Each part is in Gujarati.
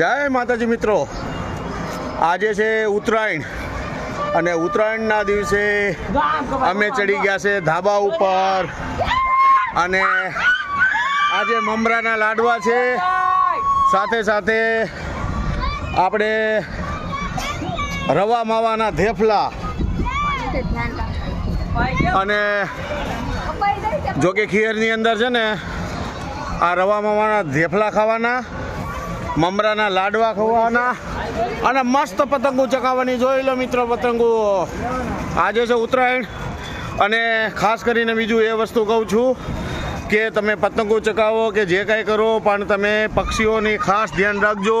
જય માતાજી મિત્રો. આજે છે ઉત્તરાયણ અને ઉત્તરાયણના દિવસે અમે ચડી ગયા છે ધાબા ઉપર. અને આજે મમરાના લાડવા છે. સાથે સાથે આપણે રવા માવાના ધેફલા અને જો કે ખીરની અંદર છે ને આ રવા માવાના ધેફલા ખાવાના. મમરાના લાડવા ખાવાના. અને મસ્ત પતંગો ચકાવવાની જોઈ લો મિત્રો પતંગો. આજે છે ઉત્તરાયણ. અને ખાસ કરીને બીજું એ વસ્તુ કહું છું કે તમે પતંગો ચકાવો કે જે કાંઈ કરો પણ તમે પક્ષીઓની ખાસ ધ્યાન રાખજો.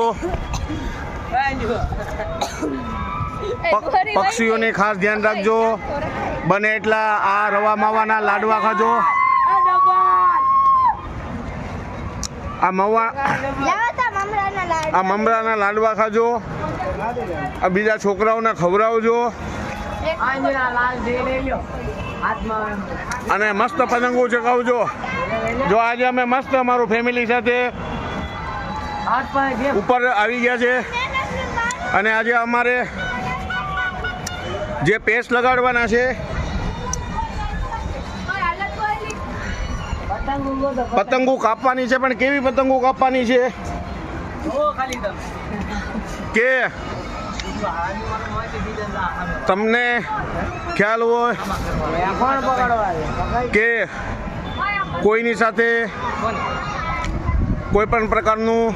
પક્ષીઓને પક્ષીઓની ખાસ ધ્યાન રાખજો. બને એટલા આ રવા માવાના લાડવા ખાજો. આ મવા આ મમરાના લાડવા ખાજો. આ બીજા છોકરાઓને ખવડાવજો. અને મસ્ત પતંગો ચગાવજો. જો આજે અમે મસ્ત અમારું ફેમિલી સાથે ઉપર આવી ગયા છે. અને આજે અમારે જે પેસ્ટ લગાડવાના છે, પતંગો કાપવાની છે, પણ કેવી પતંગો કાપવાની છે? કે તમને ખ્યાલ હોય કે કોઈની સાથે કોઈ પણ પ્રકારનું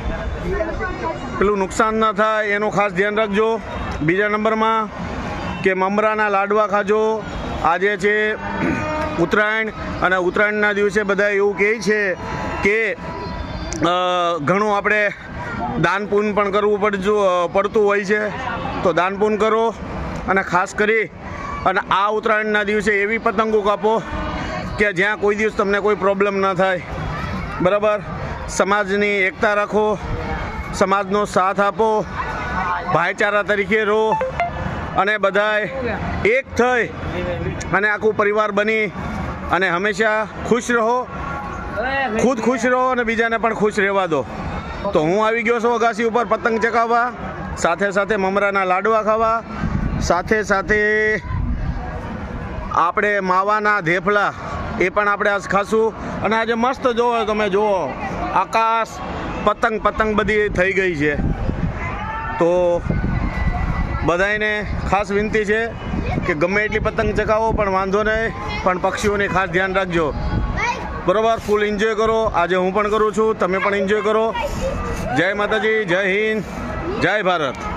પેલું નુકસાન ન થાય, એનું ખાસ ધ્યાન રાખજો. બીજા નંબરમાં કે મમરાના લાડવા ખાજો. આજે છે ઉત્તરાયણ અને ઉત્તરાયણના દિવસે બધા એવું કહે છે કે ઘણું આપણે દાન પૂન પણ કરવું પડતું પડતું હોય છે. તો દાન પૂન કરો અને ખાસ કરી અને આ ઉત્તરાયણના દિવસે એવી પતંગો કાપો કે જ્યાં કોઈ દિવસ તમને કોઈ પ્રોબ્લેમ ન થાય. બરાબર? સમાજની એકતા રાખો, સમાજનો સાથ આપો, ભાઈચારા તરીકે રહો અને બધાય એક થઈ અને આખું પરિવાર બની અને હંમેશા ખુશ રહો. ખુદ ખુશ રહો અને બીજાને પણ ખુશ રહેવા દો. તો હું આવી ગયો છું અગાસી ઉપર પતંગ ચકાવવા સાથે સાથે મમરાના લાડવા ખાવા, સાથે સાથે આપણે માવાના ધેફલા એ પણ આપણે આજ ખાશું. અને આજે મસ્ત જોવો તમે, જુઓ, આકાશ, પતંગ પતંગ બધી થઈ ગઈ છે. તો બધાને ખાસ વિનંતી છે કે ગમે એટલી પતંગ ચકાવો પણ વાંધો નહીં, પણ પક્ષીઓની ખાસ ધ્યાન રાખજો. બરોબર ફૂલ એન્જોય કરો. આજે હું પણ કરું છું, તમે પણ એન્જોય કરો. જય માતાજી, જય હિન્દ, જય ભારત.